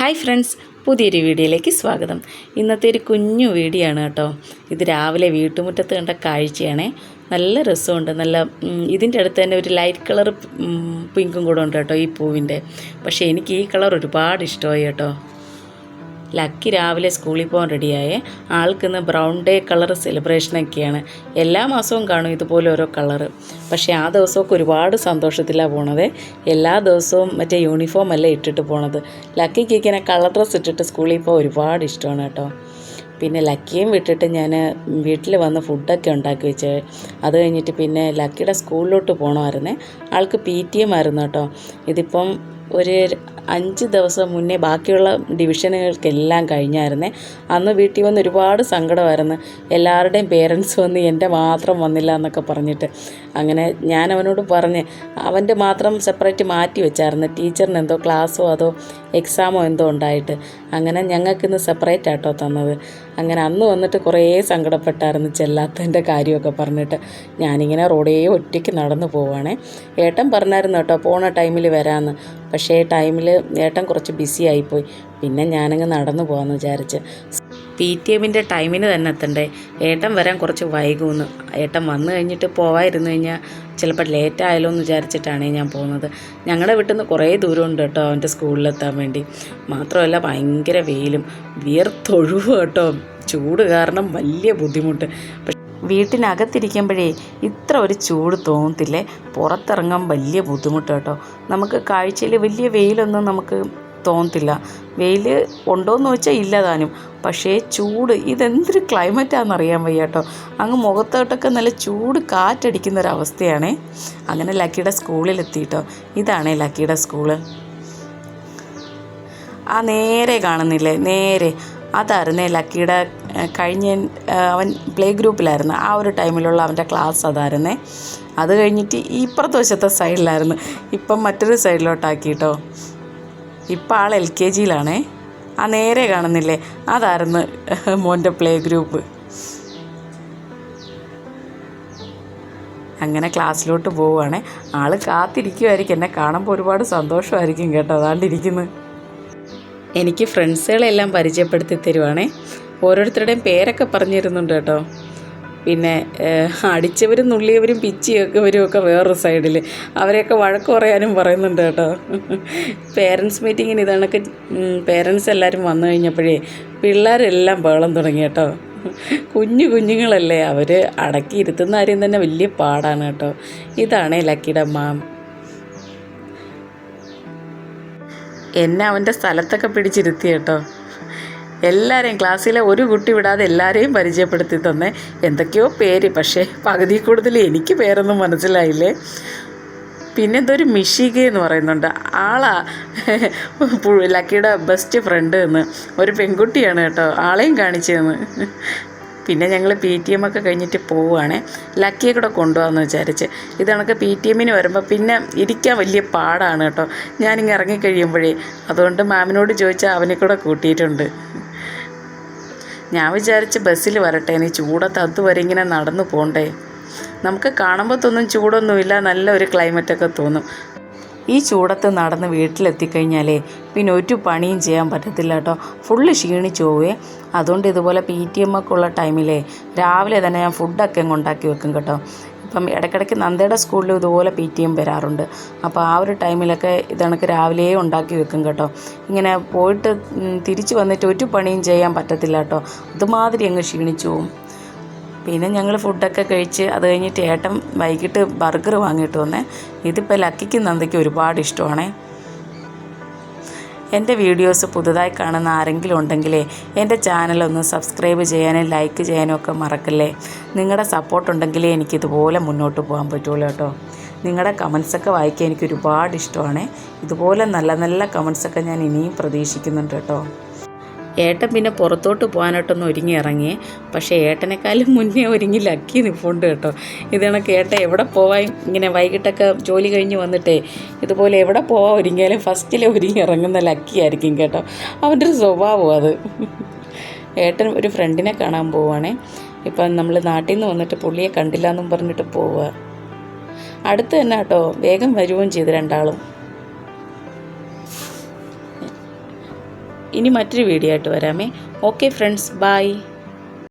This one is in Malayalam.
ഹായ് ഫ്രണ്ട്സ് പുതിയൊരു വീഡിയോയിലേക്ക് സ്വാഗതം. ഇന്നത്തെ ഒരു കുഞ്ഞു വീഡിയോ ആണ് കേട്ടോ. ഇത് രാവിലെ വീട്ടുമുറ്റത്ത് കണ്ട കാഴ്ചയാണ്. നല്ല രസമുണ്ട്. നല്ല ഇതിന്റെ അടുത്ത് തന്നെ ഒരു ലൈറ്റ് കളർ പിങ്കും കൂടെ ഉണ്ട് കേട്ടോ ഈ പൂവിന്റെ പക്ഷേ എനിക്ക് ഈ കളർ ഒരുപാട് ഇഷ്ടമായി കേട്ടോ. ലക്കി രാവിലെ സ്കൂളിൽ പോകാൻ റെഡിയായേ. ആൾക്കിന്ന് ബ്രൗൺ ഡേ കളർ സെലിബ്രേഷനൊക്കെയാണ് എല്ലാ മാസവും കാണും ഇതുപോലെ ഓരോ കളറ്. പക്ഷേ ആ ദിവസമൊക്കെ ഒരുപാട് സന്തോഷത്തിലാണ് പോണത്. എല്ലാ ദിവസവും മറ്റേ യൂണിഫോം അല്ല ഇട്ടിട്ട് പോണത്. ലക്കിക്ക് ഇങ്ങനെ കളർ ഡ്രസ്സ് ഇട്ടിട്ട് സ്കൂളിൽ പോകാൻ ഒരുപാട് ഇഷ്ടമാണ് കേട്ടോ. പിന്നെ ലക്കിയും വിട്ടിട്ട് ഞാൻ വീട്ടിൽ വന്ന് ഫുഡൊക്കെ ഉണ്ടാക്കി വെച്ച്. അത് കഴിഞ്ഞിട്ട് പിന്നെ ലക്കിയുടെ സ്കൂളിലോട്ട് പോകണമായിരുന്നേ ആൾക്ക് പി ടി എം ആയിരുന്നു കേട്ടോ. ഇതിപ്പം ഒരു അഞ്ച് ദിവസം മുന്നേ ബാക്കിയുള്ള ഡിവിഷനുകൾക്കെല്ലാം കഴിഞ്ഞായിരുന്നേ. അന്ന് വീട്ടിൽ വന്ന് ഒരുപാട് സങ്കടമായിരുന്നു. എല്ലാവരുടെയും പേരൻസ് വന്ന് എന്റെ മാത്രം വന്നില്ല എന്നൊക്കെ പറഞ്ഞിട്ട്. അങ്ങനെ ഞാൻ അവനോട് പറഞ്ഞ് അവന്റെ മാത്രം സെപ്പറേറ്റ് മാറ്റി വെച്ചായിരുന്നു. ടീച്ചറിന് എന്തോ ക്ലാസ്സോ അതോ എക്സാമോ എന്തോ ഉണ്ടായിട്ട്. അങ്ങനെ ഞങ്ങൾക്കിന്ന് സെപ്പറേറ്റ് ആട്ടോ തന്നത്. അങ്ങനെ അന്ന് വന്നിട്ട് കുറേ സങ്കടപ്പെട്ടായിരുന്നു ചെല്ലാത്തതിന്റെ കാര്യമൊക്കെ പറഞ്ഞിട്ട്. ഞാനിങ്ങനെ റോഡേ ഒറ്റയ്ക്ക് നടന്നു പോവാണേ. ഏട്ടൻ പറഞ്ഞായിരുന്നു കേട്ടോ പോണ ടൈമിൽ വരാമെന്ന്. പക്ഷേ ടൈമിൽ ഏട്ടൻ കുറച്ച് ബിസി ആയിപ്പോയി. പിന്നെ ഞാനങ്ങ് നടന്നു പോകാമെന്ന് വിചാരിച്ച്. പി ടി എമ്മിന്റെ ടൈമിന് തന്നെ എത്തണ്ടേ? ഏട്ടൻ വരാൻ കുറച്ച് വൈകുമെന്ന് ഏട്ടൻ വന്നു കഴിഞ്ഞിട്ട് പോവായിരുന്നു കഴിഞ്ഞാൽ ചിലപ്പോൾ ലേറ്റ് ആയാലോ എന്ന് വിചാരിച്ചിട്ടാണ് ഞാൻ പോകുന്നത് ഞങ്ങളുടെ വീട്ടിൽ നിന്ന് കുറേ ദൂരമുണ്ട് കേട്ടോ അവന്റെ സ്കൂളിലെത്താൻ വേണ്ടി. മാത്രമല്ല ഭയങ്കര വെയിലും വിയർത്തൊഴുവ് കേട്ടോ. ചൂട് കാരണം വലിയ ബുദ്ധിമുട്ട്. പക്ഷെ വീട്ടിനകത്തിരിക്കുമ്പോഴേ ഇത്ര ഒരു ചൂട് തോന്നത്തില്ലേ? പുറത്തിറങ്ങാൻ വലിയ ബുദ്ധിമുട്ട് കേട്ടോ. നമുക്ക് കാഴ്ചയിൽ വലിയ വെയിലൊന്നും നമുക്ക് തോന്നത്തില്ല. വെയിൽ ഉണ്ടോയെന്ന് ചോദിച്ചാൽ ഇല്ല താനും. പക്ഷേ ചൂട് ഇതെന്തൊരു ക്ലൈമറ്റാണെന്ന് അറിയാൻ വയ്യ കേട്ടോ. അങ്ങ് മുഖത്തോട്ടൊക്കെ നല്ല ചൂട് കാറ്റടിക്കുന്ന ഒരവസ്ഥയാണേ അങ്ങനെ ലക്കിയുടെ സ്കൂളിലെത്തിയിട്ടോ ഇതാണേ ലക്കിയുടെ സ്കൂൾ. ആ നേരെ കാണുന്നില്ലേ? നേരെ. അതായിരുന്നേ ലക്കിയുടെ കഴിഞ്ഞ അവൻ പ്ലേ ഗ്രൂപ്പിലായിരുന്നു. ആ ഒരു ടൈമിലുള്ള അവന്റെ ക്ലാസ് അതായിരുന്നേ. അത് കഴിഞ്ഞിട്ട് ഇപ്പുറത്തെ വശത്തെ സൈഡിലായിരുന്നു. ഇപ്പം മറ്റൊരു സൈഡിലോട്ടാക്കിട്ടോ ഇപ്പം ആൾ എൽ കെ ജിയിലാണേ. ആ നേരെ കാണുന്നില്ലേ? അതായിരുന്നു മോന്റെ പ്ലേ ഗ്രൂപ്പ്. അങ്ങനെ ക്ലാസ്സിലോട്ട് പോവുകയാണേ. ആൾ കാത്തിരിക്കുമായിരിക്കും എന്നെ കാണുമ്പോൾ ഒരുപാട് സന്തോഷമായിരിക്കും കേട്ടോ. അതാണ്ടിരിക്കുന്നത് എനിക്ക് ഫ്രണ്ട്സുകളെല്ലാം പരിചയപ്പെടുത്തി തരുവാണേ. ഓരോരുത്തരുടെയും പേരൊക്കെ പറഞ്ഞിരുന്നുണ്ട് കേട്ടോ. പിന്നെ അടിച്ചവരും നുള്ളിയവരും പിച്ചിയൊക്കെവരും ഒക്കെ വേറൊരു സൈഡിൽ അവരെയൊക്കെ വഴക്ക് പറയാനും പറയുന്നുണ്ട് കേട്ടോ. പേരൻസ് മീറ്റിങ്ങിന് ഇതണക്ക് പേരൻസ് എല്ലാവരും വന്നു കഴിഞ്ഞപ്പോഴേ പിള്ളേരെല്ലാം ബഹളം തുടങ്ങി കേട്ടോ. കുഞ്ഞു കുഞ്ഞുങ്ങളല്ലേ അവർ അടക്കി ഇരുത്തുന്ന കാര്യം തന്നെ വലിയ പാടാണ് കേട്ടോ. ഇതാണേ ലക്കിയുടെ മാം. എന്നെ അവന്റെ സ്ഥലത്തൊക്കെ പിടിച്ചിരുത്തി കേട്ടോ. എല്ലാവരെയും ക്ലാസ്സിലെ ഒരു കുട്ടി വിടാതെ എല്ലാവരെയും പരിചയപ്പെടുത്തി തന്നെ. എന്തൊക്കെയോ പേര് പക്ഷേ പകുതി കൂടുതൽ എനിക്ക് പേരൊന്നും മനസ്സിലായില്ലേ. പിന്നെ ഇതൊരു മിഷിക എന്ന് പറയുന്നുണ്ട്. ആളാ ലക്കിയുടെ ബെസ്റ്റ് ഫ്രണ്ട് എന്ന്. ഒരു പെൺകുട്ടിയാണ് കേട്ടോ ആളെയും കാണിച്ചതെന്ന് പിന്നെ ഞങ്ങൾ പി ടി എം ഒക്കെ കഴിഞ്ഞിട്ട് പോവുകയാണേ ലക്കിയെ കൂടെ കൊണ്ടുപോകാമെന്ന് വിചാരിച്ച്. ഇത് കണക്ക് പി ടി എമ്മിന് വരുമ്പോൾ പിന്നെ ഇരിക്കാൻ വലിയ പാടാണ് കേട്ടോ. ഞാനിങ്ങ് ഇറങ്ങിക്കഴിയുമ്പോഴേ അതുകൊണ്ട് മാമിനോട് ചോദിച്ചാൽ അവനെ കൂടെ കൂട്ടിയിട്ടുണ്ട്. ഞാൻ വിചാരിച്ച് ബസ്സിൽ വരട്ടെ നീ ചൂടത്ത് അതുവരെ ഇങ്ങനെ നടന്നു പോകണ്ടേ നമുക്ക് കാണുമ്പോൾ തോന്നും ചൂടൊന്നുമില്ല നല്ല ഒരു ക്ലൈമറ്റൊക്കെ തോന്നും. ഈ ചൂടത്ത് നടന്ന് വീട്ടിലെത്തിക്കഴിഞ്ഞാലേ പിന്നെ ഒരു പണിയും ചെയ്യാൻ പറ്റത്തില്ല കേട്ടോ. ഫുള്ള് ക്ഷീണിച്ചു പോവേ. അതുകൊണ്ട് ഇതുപോലെ പി ടി എം ഒക്കെ ഉള്ള ടൈമിലേ രാവിലെ തന്നെ ഞാൻ ഫുഡൊക്കെ അങ്ങ് ഉണ്ടാക്കി വെക്കും കേട്ടോ. ഇപ്പം ഇടയ്ക്കിടയ്ക്ക് നന്ദയുടെ സ്കൂളിൽ ഇതുപോലെ പി ടി എം വരാറുണ്ട്. അപ്പോൾ ആ ഒരു ടൈമിലൊക്കെ ഇതണക്ക് രാവിലെ ഉണ്ടാക്കി വെക്കും കേട്ടോ. ഇങ്ങനെ പോയിട്ട് തിരിച്ച് വന്നിട്ട് ഒരു പണിയും ചെയ്യാൻ പറ്റത്തില്ല കേട്ടോ. അതുമാതിരി അങ്ങ് ക്ഷീണിച്ചു പോവും. പിന്നെ ഞങ്ങൾ ഫുഡൊക്കെ കഴിച്ച് അത് കഴിഞ്ഞിട്ട് ഏട്ടൻ വൈകിട്ട് ബർഗർ വാങ്ങിയിട്ട് വന്നേ. ഇതിപ്പോൾ ലക്കിക്ക് നന്ദിക്ക് ഒരുപാട് ഇഷ്ടമാണേ. എന്റെ വീഡിയോസ് പുതുതായി കാണുന്ന ആരെങ്കിലും ഉണ്ടെങ്കിലേ എന്റെ ചാനലൊന്ന് സബ്സ്ക്രൈബ് ചെയ്യാനും ലൈക്ക് ചെയ്യാനും ഒക്കെ മറക്കല്ലേ. നിങ്ങളുടെ സപ്പോർട്ട് ഉണ്ടെങ്കിലേ എനിക്കിതുപോലെ മുന്നോട്ട് പോകാൻ പറ്റുള്ളൂ കേട്ടോ. നിങ്ങളുടെ കമൻസൊക്കെ വായിക്കാൻ എനിക്ക് ഒരുപാട് ഇഷ്ടമാണ്. ഇതുപോലെ നല്ല നല്ല കമൻസൊക്കെ ഞാൻ ഇനിയും പ്രതീക്ഷിക്കുന്നുണ്ട് കേട്ടോ. ഏട്ടൻ പിന്നെ പുറത്തോട്ട് പോകാനായിട്ടൊന്ന് ഒരുങ്ങി ഇറങ്ങി. പക്ഷേ ഏട്ടനേക്കാളും മുന്നേ ഒരുങ്ങി ലക്കി നിൽപ്പുണ്ട് കേട്ടോ. ഇത് കണക്ക് ഏട്ടൻ എവിടെ പോവാൻ ഇങ്ങനെ വൈകിട്ടൊക്കെ ജോലി കഴിഞ്ഞ് വന്നിട്ടേ ഇതുപോലെ എവിടെ പോവാൻ ഒരുങ്ങിയാലും ഫസ്റ്റിലെ ഒരുങ്ങി ഇറങ്ങുന്ന ലക്കി ആയിരിക്കും കേട്ടോ. അവന്റെ ഒരു സ്വഭാവം അത്. ഏട്ടൻ ഒരു ഫ്രണ്ടിനെ കാണാൻ പോവുകയാണേ ഇപ്പം നമ്മൾ നാട്ടിൽ നിന്ന് വന്നിട്ട് പുള്ളിയെ കണ്ടില്ല എന്നും പറഞ്ഞിട്ട് പോവുക. അടുത്ത് തന്നെ കേട്ടോ വേഗം വരുകയും ചെയ്ത് രണ്ടാളും. ഇനി മറ്റൊരു വീഡിയോ ആയിട്ട് വരാമേ. Okay friends bye